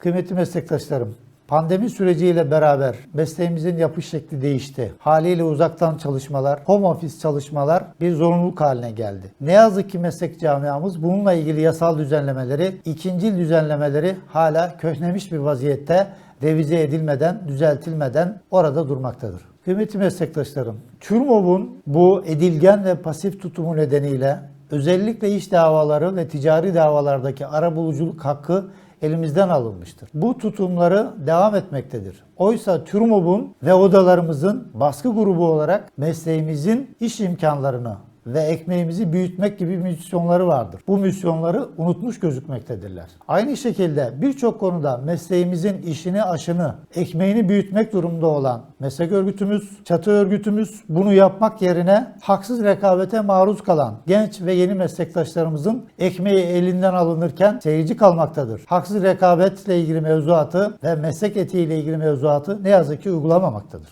Kıymetli meslektaşlarım, pandemi süreciyle beraber mesleğimizin yapış şekli değişti. Haliyle uzaktan çalışmalar, home office çalışmalar bir zorunluluk haline geldi. Ne yazık ki meslek camiamız bununla ilgili yasal düzenlemeleri, ikincil düzenlemeleri hala köhnemiş bir vaziyette revize edilmeden, düzeltilmeden orada durmaktadır. Kıymetli meslektaşlarım, TÜRMOB'un bu edilgen ve pasif tutumu nedeniyle özellikle iş davaları ve ticari davalardaki arabuluculuk hakkı elimizden alınmıştır. Bu tutumları devam etmektedir. Oysa TÜRMOB'un ve odalarımızın baskı grubu olarak mesleğimizin iş imkanlarını ve ekmeğimizi büyütmek gibi misyonları vardır. Bu misyonları unutmuş gözükmektedirler. Aynı şekilde birçok konuda mesleğimizin işini, aşını, ekmeğini büyütmek durumunda olan meslek örgütümüz, çatı örgütümüz bunu yapmak yerine haksız rekabete maruz kalan genç ve yeni meslektaşlarımızın ekmeği elinden alınırken seyirci kalmaktadır. Haksız rekabetle ilgili mevzuatı ve meslek etiğiyle ilgili mevzuatı ne yazık ki uygulamamaktadır.